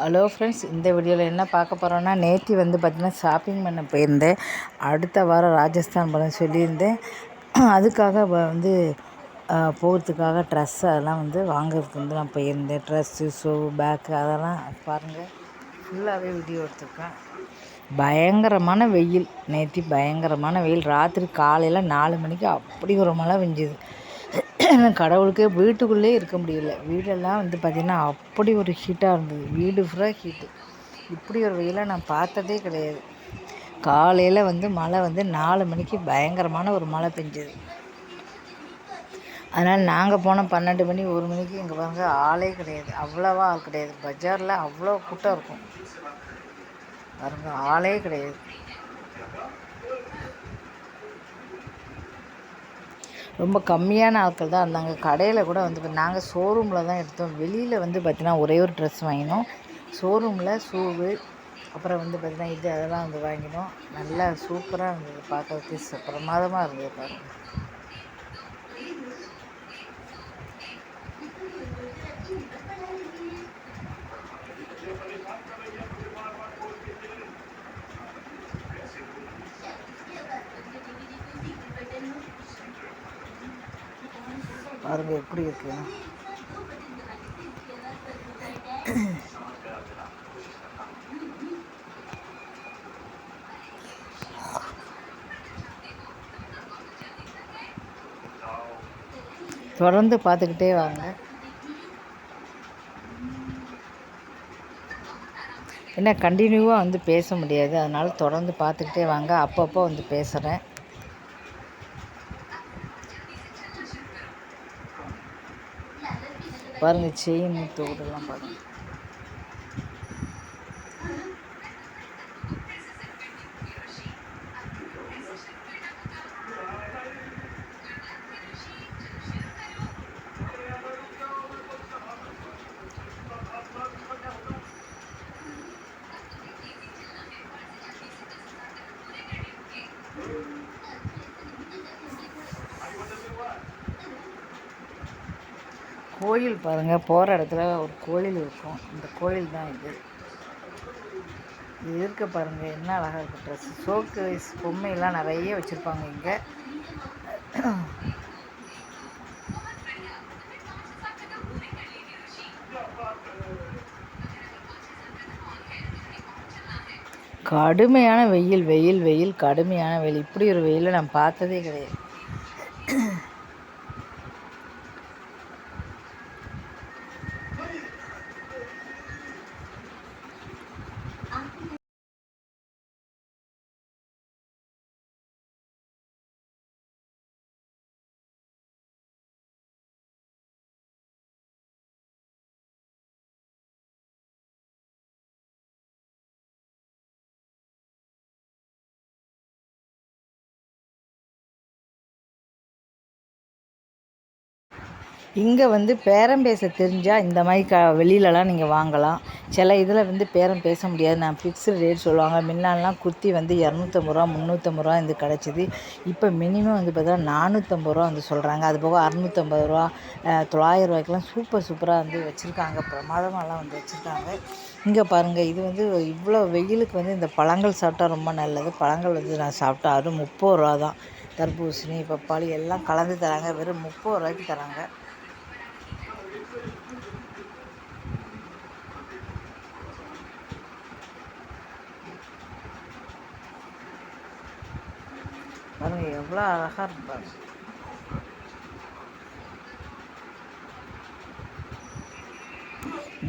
Hello friends இந்த வீடியோவில் என்ன பார்க்க போகிறோன்னா நேற்று வந்து பார்த்திங்கன்னா ஷாப்பிங் பண்ண போயிருந்தேன். அடுத்த வாரம் ராஜஸ்தான் போல சொல்லியிருந்தேன். அதுக்காக வந்து போகிறதுக்காக ட்ரெஸ் அதெல்லாம் வந்து வாங்குறதுக்கு வந்து நான் போயிருந்தேன். ட்ரெஸ்ஸு ஷூ பேக்கு அதெல்லாம் பாருங்கள் ஃபுல்லாகவே வீடியோ எடுத்துருக்கேன். பயங்கரமான வெயில். நேற்று பயங்கரமான வெயில். ராத்திரி காலையில் நாலு மணிக்கு அப்படி ஒரு மழை பெஞ்சுது. கடவுளுக்கே வீட்டுக்குள்ளே இருக்க முடியல. வீடெல்லாம் வந்து பார்த்திங்கன்னா அப்படி ஒரு ஹீட்டாக இருந்தது. வீடு ஃபுல்லாக ஹீட்டு இப்படி ஒரு வெயிலை நான் பார்த்ததே கிடையாது. காலையில் வந்து மழை வந்து நாலு மணிக்கு பயங்கரமான ஒரு மழை பெஞ்சது. அதனால் நாங்கள் போனோம் பன்னெண்டு மணி ஒரு மணிக்கு இங்கே பாருங்க ஆளே கிடையாது. அவ்வளோவா ஆள் கிடையாது. பஜாரில் அவ்வளோ கூட்டம் இருக்கும். பாருங்கள் ஆளே கிடையாது. ரொம்ப கம்மியான ஆட்கள் தான் இருந்தாங்க. கடையில் கூட வந்து நாங்கள் ஷோரூமில் தான் எடுத்தோம். வெளியில் வந்து பார்த்திங்கன்னா ஒரே ஒரு ட்ரெஸ் வாங்கினோம். ஷோரூமில் ஷூவு அப்புறம் வந்து பார்த்திங்கன்னா இது அதெல்லாம் வந்து வாங்கினோம். நல்லா சூப்பராக இருந்தது. பார்க்கறதுக்கு பிரமாதமாக இருந்தது பாருங்கள் பாருங்க எப்படி இருக்கு. தொடர்ந்து பார்த்துக்கிட்டே வாங்க. என்ன கண்டினியூவாக வந்து பேச முடியாது. அதனால் தொடர்ந்து பார்த்துக்கிட்டே வாங்க. அப்பப்போ வந்து பேசுகிறேன் பாருங்கள் செயின் தோடெல்லாம் பாருங்கள் கோயில் பாருங்கள் போகிற இடத்துல ஒரு கோயில் இருக்கும். இந்த கோயில் தான் இது. இது இருக்க பாருங்கள் என்ன அழகாக இருக்குது ட்ரெஸ் சோக்கு பொம்மையெல்லாம் நிறைய வச்சுருப்பாங்க இங்கே. கடுமையான வெயில் வெயில் வெயில் கடுமையான வெயில். இப்படி ஒரு வெயிலை நான் பார்த்ததே கிடையாது. இங்கே வந்து பேரம் பேச தெரிஞ்சால் இந்த மாதிரி க வெளியிலலாம் நீங்கள் வாங்கலாம். சில இதில் வந்து பேரம் பேச முடியாது. நான் ஃபிக்ஸ்டு ரேட் சொல்லுவாங்க. முன்னாலாம் குர்த்தி வந்து இரநூத்தம்பது ரூபா முந்நூற்றம்பது ரூபா இது கிடச்சிது. இப்போ மினிமம் வந்து பார்த்தீங்கன்னா நானூற்றம்பது ரூபா வந்து சொல்கிறாங்க அது போக அறநூற்றம்பது ரூபா தொள்ளாயிரம் ரூபாய்க்கெலாம் சூப்பர் சூப்பராக வந்து வச்சுருக்காங்க. பிரமாதமாகலாம் வந்து வச்சுருக்காங்க. இங்கே பாருங்கள் இது வந்து இவ்வளோ வெயிலுக்கு வந்து இந்த பழங்கள் சாப்பிட்டா ரொம்ப நல்லது. பழங்கள் வந்து நான் சாப்பிட்டா அதுவும் முப்பது ரூபா தான் தர்பூசணி பப்பாளி எல்லாம் கலந்து தராங்க. வெறும் முப்பது ரூபாய்க்கு தராங்க. பாருங்கள் எவ்வளோ அழகாக இருப்பாங்க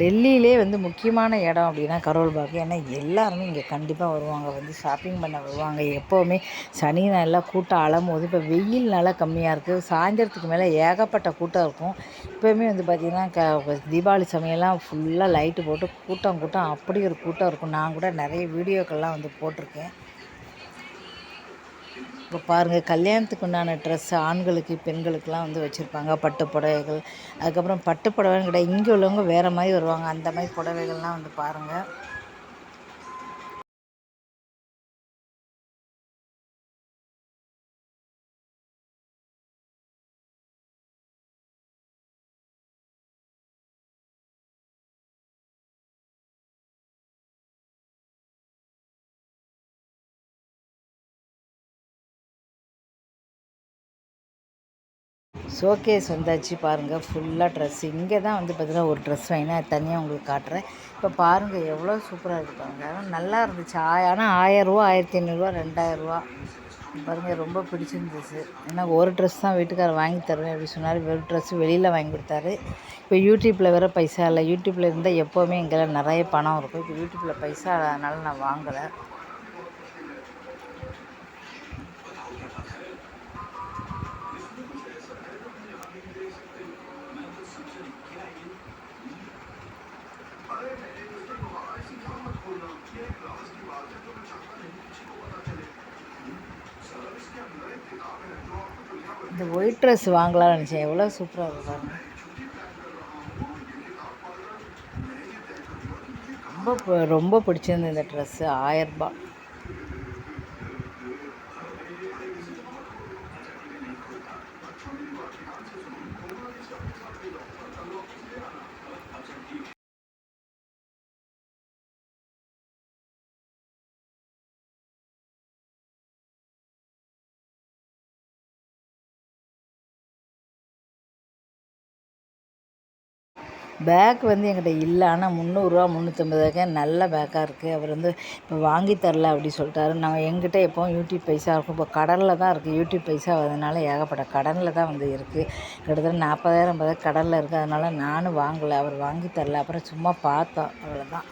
டெல்லியிலே வந்து முக்கியமான இடம் அப்படின்னா கரோல் பாக். ஏன்னா எல்லாருமே இங்கே கண்டிப்பாக வருவாங்க வந்து ஷாப்பிங் பண்ண வருவாங்க. எப்போவுமே சனி நாளில் கூட்டம் அலம்போது இப்போ வெயில் நல்லா கம்மியாக இருக்குது சாயந்தரத்துக்கு மேலே ஏகப்பட்ட கூட்டம் இருக்கும். இப்போயுமே வந்து பார்த்திங்கன்னா க தீபாவளி சமயம்லாம் ஃபுல்லாக லைட்டு போட்டு கூட்டம் கூட்டம் அப்படி ஒரு கூட்டம் இருக்கும். நான் கூட நிறைய வீடியோக்கள்லாம் வந்து போட்டிருக்கேன். இப்போ பாருங்கள் கல்யாணத்துக்கு உண்டான ட்ரெஸ் ஆண்களுக்கு பெண்களுக்கெலாம் வந்து வச்சுருப்பாங்க. பட்டு புடவைகள். அதுக்கப்புறம் பட்டு புடவைன்னு கிடையாது இங்கே உள்ளவங்க வேறு மாதிரி வருவாங்க. அந்த மாதிரி புடவைகள்லாம் வந்து பாருங்கள் ஷோகேஸ் வந்தாச்சு பாருங்கள் ஃபுல்லாக ட்ரெஸ் இங்கே தான் வந்து பார்த்தீங்கன்னா ஒரு ட்ரெஸ் வாங்கினா தனியாக உங்களுக்கு காட்டுறேன். இப்போ பாருங்கள் எவ்வளோ சூப்பராக இருக்குது பாருங்கள் நல்லா இருந்துச்சு. ஆய ஆனால் ஆயிரரூவா ஆயிரத்தி ஐநூறுரூவா ரெண்டாயிரரூவா பாருங்கள் ரொம்ப பிடிச்சிருந்துச்சு. ஏன்னா ஒரு ட்ரெஸ் தான் வீட்டுக்காரர் வாங்கி தருவேன் அப்படி சொன்னார். ஒரு ட்ரெஸ் வெளியில் வாங்கி கொடுத்தாரு. இப்போ யூடியூப்பில் வேறு பைசா இல்லை. யூடியூப்பில் இருந்தால் எப்போவுமே எங்கெல்லாம் நிறைய பணம் இருக்கும். இப்போ யூடியூப்பில் பைசா அதனால் நான் வாங்கலை இந்த ஒயிட் ட்ரெஸ் வாங்கலாம்னு நினச்சேன். எவ்வளோ சூப்பராக இருக்கும் பாருங்க. ரொம்ப ரொம்ப பிடிச்சிருந்தது இந்த ட்ரெஸ்ஸு ஆயரரூபா பேக் வந்து என்கிட்ட இல்லை. ஆனால் முந்நூறுரூவா முந்நூற்றம்பதுக்கு நல்ல பேக்காக இருக்குது அவர் வந்து இப்போ வாங்கி தரல அப்படி சொல்லிட்டாரு. நம்ம எங்கிட்ட எப்போவும் யூடியூப் பைசா இருக்கும். இப்போ கடனில் தான் இருக்குது யூடியூப் பைசா அதனால் ஏகப்பட்ட கடனில் தான் வந்து இருக்குது கிட்டத்தட்ட நாற்பதாயிரம் ஐம்பதாயிரம் கடனில் இருக்குது அதனால் நானும் வாங்கலை. அவர் வாங்கி தரல. அப்புறம் சும்மா பார்த்தோம். அவ்வளோதான்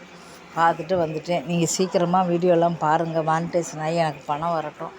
பார்த்துட்டு வந்துட்டேன். நீங்கள் சீக்கிரமாக வீடியோலாம் பாருங்கள் மானிட்டேஷன் ஆகி எனக்கு பணம் வரட்டும்.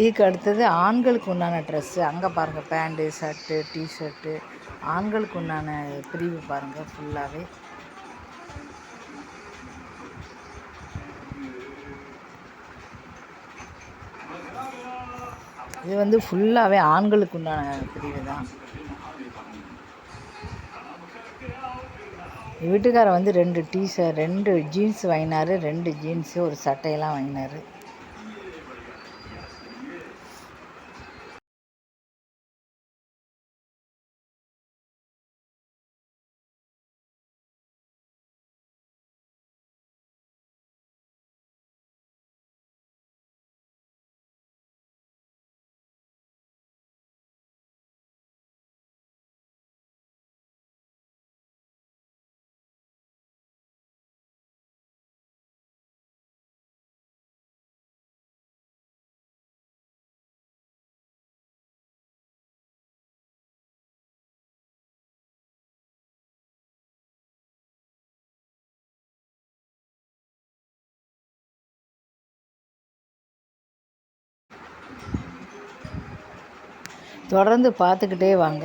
இதுக்கு அடுத்தது ஆண்களுக்கு உண்டான ட்ரெஸ்ஸு அங்கே பாருங்கள் பேண்ட்டு ஷர்ட்டு டிஷர்ட்டு ஆண்களுக்கு உண்டான பிரிவு பாருங்கள் ஃபுல்லாகவே இது வந்து ஃபுல்லாகவே ஆண்களுக்கு உண்டான பிரிவு தான். வீட்டுக்காரர் வந்து ரெண்டு டீஷர்ட் ரெண்டு ஜீன்ஸ் வாங்கினாரு ரெண்டு ஜீன்ஸு ஒரு சட்டையெல்லாம் வாங்கினாரு. தொடர்ந்து பார்த்துக்கிட்டே வாங்க.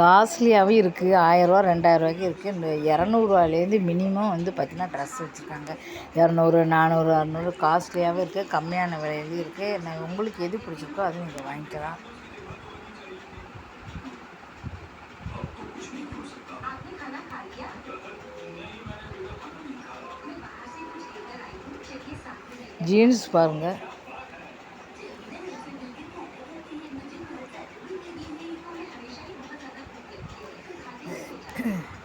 காஸ்ட்லியாகவும் இருக்குது. ஆயரூவா ரெண்டாயிரரூவாய்க்கு இருக்குது. இந்த இரநூறுவாலேருந்து மினிமம் வந்து பார்த்திங்கன்னா ட்ரெஸ் வச்சுருக்காங்க. இரநூறு நானூறு அறநூறு காஸ்ட்லியாகவும் இருக்குது. கம்மியான விலையிலையும் இருக்குது. நான் உங்களுக்கு எது பிடிச்சிருக்கோ அது நீங்கள் வாங்கிக்கலாம். ஜீன்ஸ் பாருங்கள் Okay.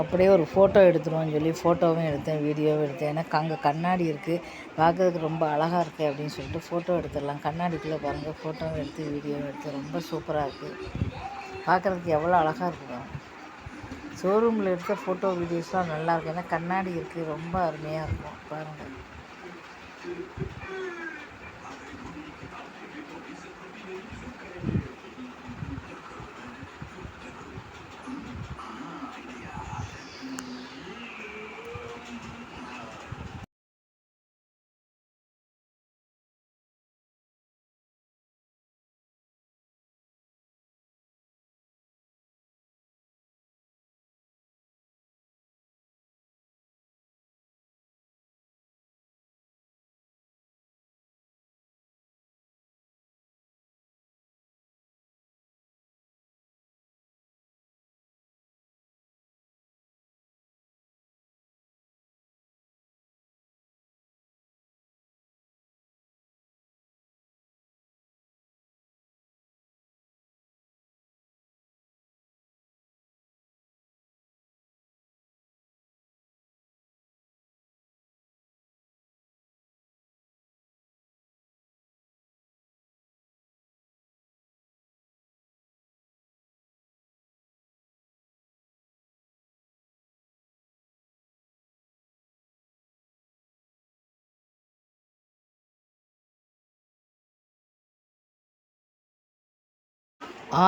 அப்படியே ஒரு ஃபோட்டோ எடுத்துருவோன்னு சொல்லி ஃபோட்டோவும் எடுத்தேன் வீடியோவும் எடுத்தேன். ஏன்னா அங்கே கண்ணாடி இருக்குது பார்க்கறதுக்கு ரொம்ப அழகாக இருக்குது அப்படின்னு சொல்லிட்டு ஃபோட்டோ எடுத்துடலாம். கண்ணாடிக்குள்ளே பாருங்கள் ஃபோட்டோவும் எடுத்து வீடியோவும் எடுத்து. ரொம்ப சூப்பராக இருக்குது பார்க்குறதுக்கு எவ்வளோ அழகாக இருக்குது ஷோரூமில் எடுத்த ஃபோட்டோ வீடியோஸ்லாம் நல்லாயிருக்கும் ஏன்னா கண்ணாடி இருக்குது ரொம்ப அருமையாக இருக்கும் பாருங்கள்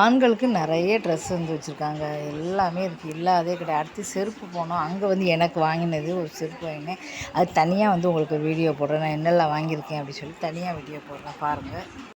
ஆண்களுக்கு நிறைய ட்ரெஸ் வந்து வச்சுருக்காங்க. எல்லாமே இருக்குது இல்லாதே கிடையாது. அடுத்து செருப்பு போனோம் அங்கே வந்து எனக்கு வாங்கினது ஒரு செருப்பு வாங்கினேன். அது தனியாக வந்து உங்களுக்கு வீடியோ போடுறேன். நான் என்னெல்லாம் வாங்கியிருக்கேன் அப்படின்னு சொல்லி தனியாக வீடியோ போடுறேன். பாருங்கள்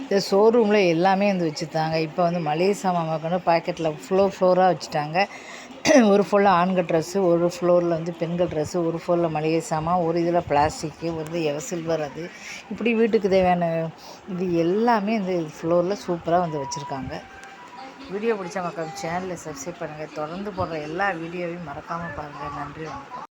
இந்த ஷோரூமில் எல்லாமே வந்து வச்சுருந்தாங்க இப்போ வந்து மளிகை சாமான் பார்க்கணும் பாக்கெட்டில் ஃப்ளோர் ஃப்ளோராக வச்சுட்டாங்க. ஒரு ஃபுல்லாக ஆண்கள் ட்ரெஸ்ஸு ஒரு ஃப்ளோரில் வந்து பெண்கள் ட்ரெஸ்ஸு ஒரு ஃப்ளோரில் மளிகை சாமான் ஒரு இதில் பிளாஸ்டிக்கு ஒரு எவ சில்வர் அது. இப்படி வீட்டுக்கு தேவையான இது எல்லாமே இந்த ஃப்ளோரில் சூப்பராக வந்து வச்சுருக்காங்க. வீடியோ பிடிச்ச மக்கள் சேனலை சப்ஸ்கிரைப் பண்ணுங்கள் தொடர்ந்து போடுற எல்லா வீடியோவையும் மறக்காமல் பாருங்கள் நன்றி வணக்கம்.